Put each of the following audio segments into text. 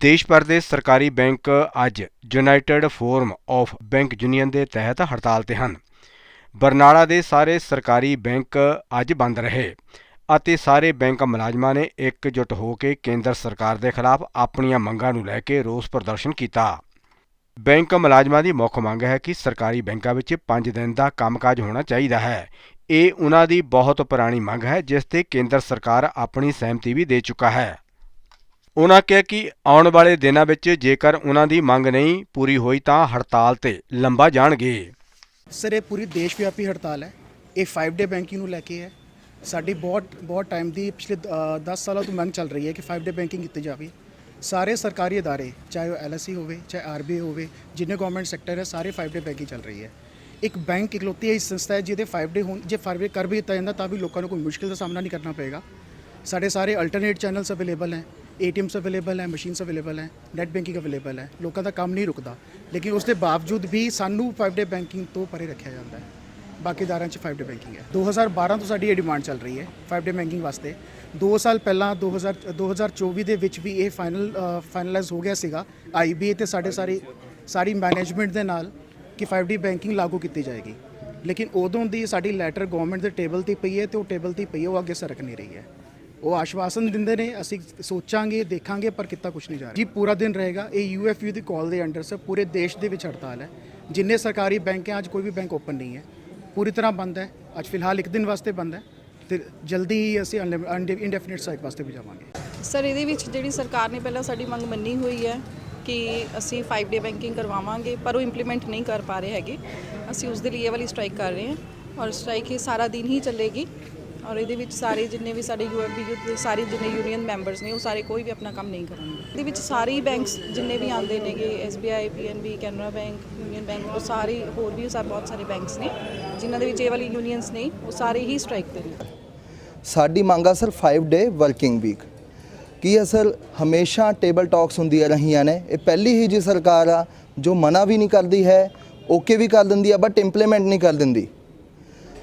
ਦੇਸ਼ ਭਰ ਦੇ ਸਰਕਾਰੀ ਬੈਂਕ ਅੱਜ united forum of bank union ਦੇ ਤਹਿਤ ਹੜਤਾਲ ਤੇ ਹਨ। ਬਰਨਾਲਾ ਦੇ ਸਾਰੇ ਸਰਕਾਰੀ ਬੈਂਕ ਅੱਜ ਬੰਦ ਰਹੇ ਅਤੇ ਸਾਰੇ ਬੈਂਕ ਮੁਲਾਜ਼ਮਾਂ ਨੇ ਇਕਜੁੱਟ ਹੋ ਕੇ ਕੇਂਦਰ ਸਰਕਾਰ ਦੇ ਖਿਲਾਫ ਆਪਣੀਆਂ ਮੰਗਾਂ ਨੂੰ ਲੈ ਕੇ ਰੋਸ ਪ੍ਰਦਰਸ਼ਨ ਕੀਤਾ। ਬੈਂਕ ਮੁਲਾਜ਼ਮਾਂ ਦੀ ਮੁੱਖ ਮੰਗ ਹੈ ਕਿ ਸਰਕਾਰੀ ਬੈਂਕਾਂ ਵਿੱਚ 5 ਦਿਨ ਦਾ ਕੰਮਕਾਜ ਹੋਣਾ ਚਾਹੀਦਾ ਹੈ। ਇਹ ਉਹਨਾਂ ਦੀ ਬਹੁਤ ਪੁਰਾਣੀ ਮੰਗ ਹੈ, ਜਿਸ ਤੇ ਕੇਂਦਰ ਸਰਕਾਰ ਆਪਣੀ ਸਹਿਮਤੀ ਵੀ ਦੇ ਚੁੱਕਾ ਹੈ। ਉਨ੍ਹਾਂ ਕਿਹਾ ਕਿ ਆਉਣ ਵਾਲੇ ਦਿਨਾਂ ਵਿੱਚ ਜੇਕਰ ਉਹਨਾਂ ਦੀ ਮੰਗ ਨਹੀਂ ਪੂਰੀ ਹੋਈ ਤਾਂ ਹੜਤਾਲ ਤੇ ਲੰਬਾ ਜਾਣਗੇ। ਸਰ, ਇਹ ਪੂਰੀ ਦੇਸ਼ ਵਿਆਪੀ ਹੜਤਾਲ ਹੈ। ਇਹ 5 ਡੇ ਬੈਂਕਿੰਗ ਨੂੰ ਲੈ ਕੇ ਹੈ। ਸਾਡੀ ਬਹੁਤ ਬਹੁਤ ਟਾਈਮ ਦੀ ਪਿਛਲੇ 10 ਸਾਲਾਂ ਤੋਂ ਮੰਗ ਚੱਲ ਰਹੀ ਹੈ ਕਿ 5 ਡੇ ਬੈਂਕਿੰਗ ਕੀਤੀ ਜਾਵੇ। ਸਾਰੇ ਸਰਕਾਰੀ ਅਦਾਰੇ, ਚਾਹੇ ਉਹ ਐਲਆਈਸੀ ਹੋਵੇ, ਚਾਹੇ ਆਰਬੀਆਈ ਹੋਵੇ, ਜਿੰਨੇ ਗਵਰਨਮੈਂਟ ਸੈਕਟਰ ਹੈ, ਸਾਰੇ 5 ਡੇ ਬੈਂਕਿੰਗ ਚੱਲ ਰਹੀ ਹੈ। ਇੱਕ ਬੈਂਕ ਇਕਲੌਤੀ ਐਸੀ ਸੰਸਥਾ ਹੈ ਜਿਹਦੇ 5 ਡੇ ਹੋਣ, ਜੇ 5 ਡੇ ਕਰ ਵੀ ਦਿੱਤਾ ਜਾਂਦਾ ਤਾਂ ਵੀ ਲੋਕਾਂ ਨੂੰ ਕੋਈ ਮੁਸ਼ਕਿਲ ਦਾ ਸਾਹਮਣਾ ਨਹੀਂ ਕਰਨਾ ਪਏਗਾ। ਸਾਡੇ ਸਾਰੇ ਅਲਟਰਨੇਟ ਚੈਨਲਸ ਅਵੇਲੇਬਲ ਹੈ। ਏਟੀਐਮਸ ਅਵੇਲੇਬਲ ਹੈ, ਮਸ਼ੀਨਸ ਅਵੇਲੇਬਲ ਹੈ, ਨੈਟ ਬੈਂਕਿੰਗ ਅਵੇਲੇਬਲ ਹੈ, ਲੋਕਾਂ ਦਾ ਕੰਮ ਨਹੀਂ ਰੁਕਦਾ। ਲੇਕਿਨ ਉਸ ਦੇ ਬਾਵਜੂਦ ਵੀ ਸਾਨੂੰ 5 ਡੇ ਬੈਂਕਿੰਗ ਤੋਂ ਪਰੇ ਰੱਖਿਆ ਜਾਂਦਾ ਹੈ। ਬਾਕੀ ਦਾਰਾਂ 'ਚ 5 ਡੇ ਬੈਂਕਿੰਗ ਹੈ। 2012 ਤੋਂ ਸਾਡੀ ਇਹ ਡਿਮਾਂਡ ਚੱਲ ਰਹੀ ਹੈ 5 ਡੇ ਬੈਂਕਿੰਗ ਵਾਸਤੇ। 2 ਸਾਲ ਪਹਿਲਾਂ 2000 2024 ਦੇ ਵਿੱਚ ਵੀ ਇਹ ਫਾਈਨਲ ਫਾਈਨਲਾਈਜ਼ ਹੋ ਗਿਆ ਸੀਗਾ। ਆਈਬੀਏ ਤੇ ਸਾਡੇ ਸਾਰੀ ਸਾਰੀ ਮੈਨੇਜਮੈਂਟ ਦੇ ਨਾਲ ਕਿ 5 ਡੀ ਬੈਂਕਿੰਗ ਲਾਗੂ ਕੀਤੀ ਜਾਏਗੀ। ਲੇਕਿਨ ਉਦੋਂ ਦੀ ਸਾਡੀ ਲੈਟਰ ਗਵਰਨਮੈਂਟ ਦੇ ਟੇਬਲ ਤੇ ਪਈ ਹੈ ਤੇ ਉਹ ਟੇਬਲ ਤੇ ਪਈ ਹੈ, ਉਹ ਅੱਗੇ ਸਰਕ ਨਹੀਂ ਰਹੀ ਹੈ। ਉਹ ਆਸ਼ਵਾਸਨ ਦਿੰਦੇ ਨੇ, ਅਸੀਂ ਸੋਚਾਂਗੇ, ਦੇਖਾਂਗੇ, ਪਰ ਕਿਤਾ ਕੁਝ ਨਹੀਂ ਜਾ ਰਿਹਾ। ਜੀ, ਪੂਰਾ ਦਿਨ ਰਹੇਗਾ, ਇਹ ਯੂਐਫਯੂ ਦੀ ਕਾਲ ਦੇ ਅੰਡਰ ਸਰ ਪੂਰੇ ਦੇਸ਼ ਦੇ ਵਿੱਚ ਹੜਤਾਲ ਹੈ। ਜਿੰਨੇ ਸਰਕਾਰੀ ਬੈਂਕ ਹੈ, ਅੱਜ ਕੋਈ ਵੀ ਬੈਂਕ ਓਪਨ ਨਹੀਂ ਹੈ। ਪੂਰੀ ਤਰ੍ਹਾਂ ਬੰਦ ਹੈ। ਅੱਜ ਫਿਲਹਾਲ ਇੱਕ ਦਿਨ ਵਾਸਤੇ ਬੰਦ ਹੈ। ਤੇ ਜਲਦੀ ਹੀ ਅਸੀਂ ਇਨਡੈਫੀਨਿਟ ਸਟ੍ਰਾਈਕ ਵਾਸਤੇ ਵੀ ਜਾਵਾਂਗੇ। ਸਰ ਇਹਦੇ ਵਿੱਚ ਜਿਹੜੀ ਸਰਕਾਰ ਨੇ ਪਹਿਲਾਂ ਸਾਡੀ ਮੰਗ ਮੰਨੀ ਹੋਈ ਹੈ ਕਿ ਅਸੀਂ 5 ਡੇ ਬੈਂਕਿੰਗ ਕਰਵਾਵਾਂਗੇ, ਪਰ ਉਹ ਇੰਪਲੀਮੈਂਟ ਨਹੀਂ ਕਰ ਪਾ ਰਹੇ ਹੈਗੇ। ਅਸੀਂ ਉਸ ਦੇ ਲਈ ਇਹ ਵਾਲੀ ਸਟ੍ਰਾਈਕ ਕਰ ਰਹੇ ਹਾਂ। ਔਰ ਸਟ੍ਰਾਈਕ ਇਹ ਸਾਰਾ ਦਿਨ ਹੀ ਚੱਲੇਗੀ। ਔਰ ਇਹਦੇ ਵਿੱਚ ਸਾਰੇ ਜਿੰਨੇ ਵੀ ਸਾਡੇ ਯੂਐਫਬੀ ਦੇ ਸਾਰੇ ਜਿੰਨੇ ਯੂਨੀਅਨ ਮੈਂਬਰਸ ਨੇ, ਉਹ ਸਾਰੇ ਕੋਈ ਵੀ ਆਪਣਾ ਕੰਮ ਨਹੀਂ ਕਰਨਗੇ। ਇਹਦੇ ਵਿੱਚ ਸਾਰੇ ਹੀ ਬੈਂਕਸ ਜਿੰਨੇ ਵੀ ਆਉਂਦੇ ਨੇਗੇ SBI PNB Canara bank, union bank, ਉਹ ਸਾਰੇ, ਹੋਰ ਵੀ ਸਾਰੇ ਬਹੁਤ ਸਾਰੇ ਬੈਂਕਸ ਨੇ, ਜਿਨ੍ਹਾਂ ਦੇ ਵਿੱਚ ਇਹ ਵਾਲੀ ਯੂਨੀਅਨਸ ਨੇ, ਉਹ ਸਾਰੇ ਹੀ ਸਟ੍ਰਾਈਕ ਤੇ ਨੇ ਸਾਡੀ ਮੰਗ ਆ ਸਰ 5 ਡੇ ਵਰਕਿੰਗ ਵੀਕ ਕੀ ਅਸਲ ਹਮੇਸ਼ਾ ਟੇਬਲ ਟਾਕਸ ਹੁੰਦੀਆਂ ਰਹੀਆਂ ਨੇ, ਇਹ ਪਹਿਲੀ ਹੀ ਜੀ ਸਰਕਾਰ ਆ, ਜੋ ਮਨਾ ਵੀ ਨਹੀਂ ਕਰਦੀ ਹੈ ਓਕੇ ਵੀ ਕਰ ਦਿੰਦੀ ਆ ਬਟ ਇੰਪਲੀਮੈਂਟ ਨਹੀਂ ਕਰ ਦਿੰਦੀ।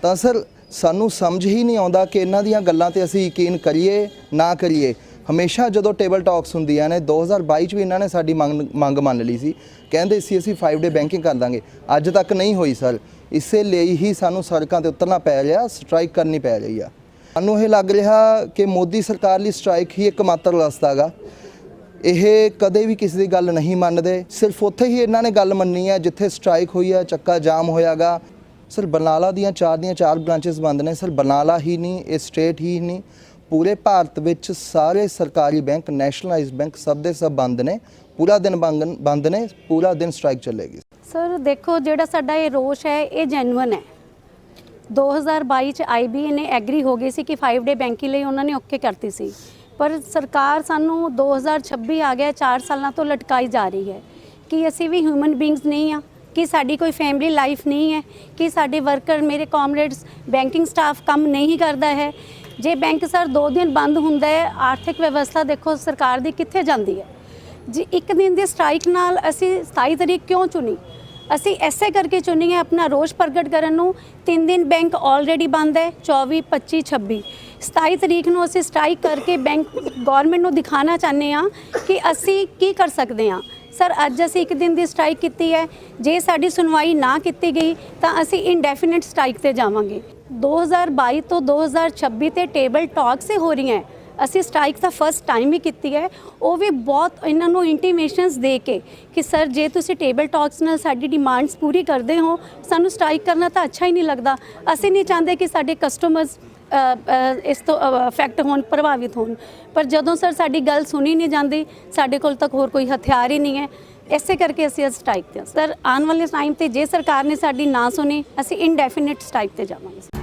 ਤਾਂ ਸਰ ਸਾਨੂੰ ਸਮਝ ਹੀ ਨਹੀਂ ਆਉਂਦਾ ਕਿ ਇਹਨਾਂ ਦੀਆਂ ਗੱਲਾਂ ਤੇ ਅਸੀਂ ਯਕੀਨ ਕਰੀਏ, ਨਾ ਕਰੀਏ। ਹਮੇਸ਼ਾ ਜਦੋਂ ਟੇਬਲ ਟਾਕਸ ਹੁੰਦੀਆਂ ਨੇ 2022 ਚ ਵੀ ਇਹਨਾਂ ਨੇ ਸਾਡੀ ਮੰਗ ਮੰਗ ਮੰਨ ਲਈ ਸੀ। ਕਹਿੰਦੇ ਸੀ, ਅਸੀਂ 5 ਡੇ ਬੈਂਕਿੰਗ ਕਰ ਦਾਂਗੇ। ਅੱਜ ਤੱਕ ਨਹੀਂ ਹੋਈ ਸਰ ਇਸੇ ਲਈ ਹੀ ਸਾਨੂੰ ਸੜਕਾਂ ਤੇ ਉਤਰਨਾ ਪੈ ਰਿਹਾ ਸਟ੍ਰਾਈਕ ਕਰਨੀ ਪੈ ਰਹੀ ਆ। ਸਾਨੂੰ ਇਹ ਲੱਗ ਰਿਹਾ ਕਿ ਮੋਦੀ ਸਰਕਾਰ ਲਈ ਸਟ੍ਰਾਈਕ ਹੀ ਇੱਕਮਾਤਰ ਰਸਤਾ ਹੈਗਾ। ਇਹ ਕਦੇ ਵੀ ਕਿਸੇ ਦੀ ਗੱਲ ਨਹੀਂ ਮੰਨਦੇ। ਸਿਰਫ ਉੱਥੇ ਹੀ ਇਹਨਾਂ ਨੇ ਗੱਲ ਮੰਨੀ ਹੈ, ਜਿੱਥੇ ਸਟ੍ਰਾਈਕ ਹੋਈ ਹੈ, ਚੱਕਾ ਜਾਮ ਹੋਇਆਗਾ। ਸਰ ਬਰਨਾਲਾ ਦੀਆਂ ਚਾਰ ਦੀਆਂ ਚਾਰ ਬ੍ਰਾਂਚਸ ਬੰਦ ਨੇ। ਸਰ ਬਰਨਾਲਾ ਹੀ ਨਹੀਂ, ਇਹ ਸਟੇਟ ਹੀ ਨਹੀਂ। ਪੂਰੇ ਭਾਰਤ ਵਿੱਚ ਸਾਰੇ ਸਰਕਾਰੀ ਬੈਂਕ ਨੈਸ਼ਨਲਾਈਜ਼ਡ ਬੈਂਕ ਸਭ ਦੇ ਸਭ ਬੰਦ ਨੇ। ਪੂਰਾ ਦਿਨ ਬੰਦ ਬੰਦ ਨੇ, ਪੂਰਾ ਦਿਨ ਸਟ੍ਰਾਈਕ ਚੱਲੇਗੀ। ਸਰ ਦੇਖੋ ਜਿਹੜਾ ਸਾਡਾ ਇਹ ਰੋਸ਼ ਹੈ, ਇਹ ਜੈਨੂਇਨ ਹੈ। 2022 ਚ ਆਈਬੀਏ ਨੇ ਐਗਰੀ ਹੋ ਗਈ ਸੀ ਕਿ 5 ਡੇ ਬੈਂਕਿੰਗ ਲਈ ਉਹਨਾਂ ਨੇ ਓਕੇ ਕਰਤੀ ਸੀ। ਪਰ ਸਰਕਾਰ ਸਾਨੂੰ 2026 ਆ ਗਿਆ 4 ਸਾਲਾਂ ਤੋਂ ਲਟਕਾਈ ਜਾ ਰਹੀ ਹੈ। ਕਿ ਅਸੀਂ ਵੀ ਹਿਊਮਨ ਬੀਇੰਗਸ ਨਹੀਂ ਆ? ਕਿ ਸਾਡੀ ਕੋਈ ਫੈਮਿਲੀ ਲਾਈਫ ਨਹੀਂ ਹੈ, ਕਿ ਸਾਡੇ ਵਰਕਰ ਮੇਰੇ ਕਾਮਰੇਡਸ ਬੈਂਕਿੰਗ ਸਟਾਫ ਕੰਮ ਨਹੀਂ ਕਰਦਾ ਹੈ। ਜੇ ਬੈਂਕ ਸਰ 2 ਦਿਨ ਬੰਦ ਹੁੰਦਾ ਹੈ, ਆਰਥਿਕ ਵਿਵਸਥਾ ਦੇਖੋ ਸਰਕਾਰ ਦੀ ਕਿੱਥੇ ਜਾਂਦੀ ਹੈ। ਜੀ ਇੱਕ ਦਿਨ ਦੀ ਸਟ੍ਰਾਈਕ ਨਾਲ ਅਸੀਂ 27 ਤਰੀਕ ਕਿਉਂ ਚੁਣੀ? ਅਸੀਂ ਐਸੇ ਕਰਕੇ ਚੁਣੀ ਹੈ ਆਪਣਾ ਰੋਸ਼ ਪ੍ਰਗਟ ਕਰਨ ਨੂੰ, ਤਿੰਨ ਦਿਨ ਬੈਂਕ ਆਲਰੇਡੀ ਬੰਦ ਹੈ 24 25 26 27 ਤਰੀਕ ਨੂੰ ਅਸੀਂ ਸਟ੍ਰਾਈਕ ਕਰਕੇ ਬੈਂਕ ਗਵਰਨਮੈਂਟ ਨੂੰ ਦਿਖਾਣਾ ਚਾਹੁੰਦੇ ਹਾਂ ਕਿ ਅਸੀਂ ਕੀ ਕਰ ਸਕਦੇ ਹਾਂ। ਸਰ, ਅੱਜ ਅਸੀਂ ਇੱਕ ਦਿਨ ਦੀ ਸਟ੍ਰਾਈਕ ਕੀਤੀ ਹੈ। ਜੇ ਸਾਡੀ ਸੁਣਵਾਈ ਨਾ ਕੀਤੀ ਗਈ, ਤਾਂ ਅਸੀਂ ਇਨਡੈਫੀਨਿਟ ਸਟ੍ਰਾਈਕ ਤੇ ਜਾਵਾਂਗੇ। 2022 ਤੋਂ 2026 ਤੇ ਟੇਬਲ ਟਾਕਸ ਹੀ ਹੋ ਰਹੀਆਂ ਹੈ। ਅਸੀਂ ਸਟ੍ਰਾਈਕ ਤਾਂ ਫਸਟ ਟਾਈਮ ਹੀ ਕੀਤੀ ਹੈ। ਉਹ ਵੀ ਬਹੁਤ ਇਹਨਾਂ ਨੂੰ ਇੰਟੀਮੇਸ਼ਨਸ ਦੇ ਕੇ ਕਿ ਸਰ, ਜੇ ਤੁਸੀਂ ਟੇਬਲ ਟਾਕਸ ਨਾਲ ਸਾਡੀ ਡਿਮਾਂਡਸ ਪੂਰੀ ਕਰਦੇ ਹੋ, ਸਾਨੂੰ ਸਟ੍ਰਾਈਕ ਕਰਨਾ ਤਾਂ ਅੱਛਾ ਹੀ ਨਹੀਂ ਲੱਗਦਾ। ਅਸੀਂ ਨਹੀਂ ਚਾਹੁੰਦੇ ਕਿ ਸਾਡੇ ਕਸਟਮਰਸ ਇਸ ਤੋਂ ਅਫੈਕਟ ਹੋਣ, ਪ੍ਰਭਾਵਿਤ ਹੋਣ। ਪਰ ਜਦੋਂ ਸਰ ਸਾਡੀ ਗੱਲ ਸੁਣੀ ਨਹੀਂ ਜਾਂਦੀ, ਸਾਡੇ ਕੋਲ ਤੱਕ ਹੋਰ ਕੋਈ ਹਥਿਆਰ ਹੀ ਨਹੀਂ ਹੈ, ਇਸੇ ਕਰਕੇ ਅਸੀਂ ਅੱਜ ਸਟ੍ਰਾਈਕ ਤੇ ਸਰ, ਆਉਣ ਵਾਲੇ ਟਾਈਮ ਤੇ ਜੇ ਸਰਕਾਰ ਨੇ ਸਾਡੀ ਨਾ ਸੁਣੀ, ਅਸੀਂ ਇਨਡੈਫੀਨਿਟ ਸਟ੍ਰਾਈਕ ਤੇ ਜਾਵਾਂਗੇ।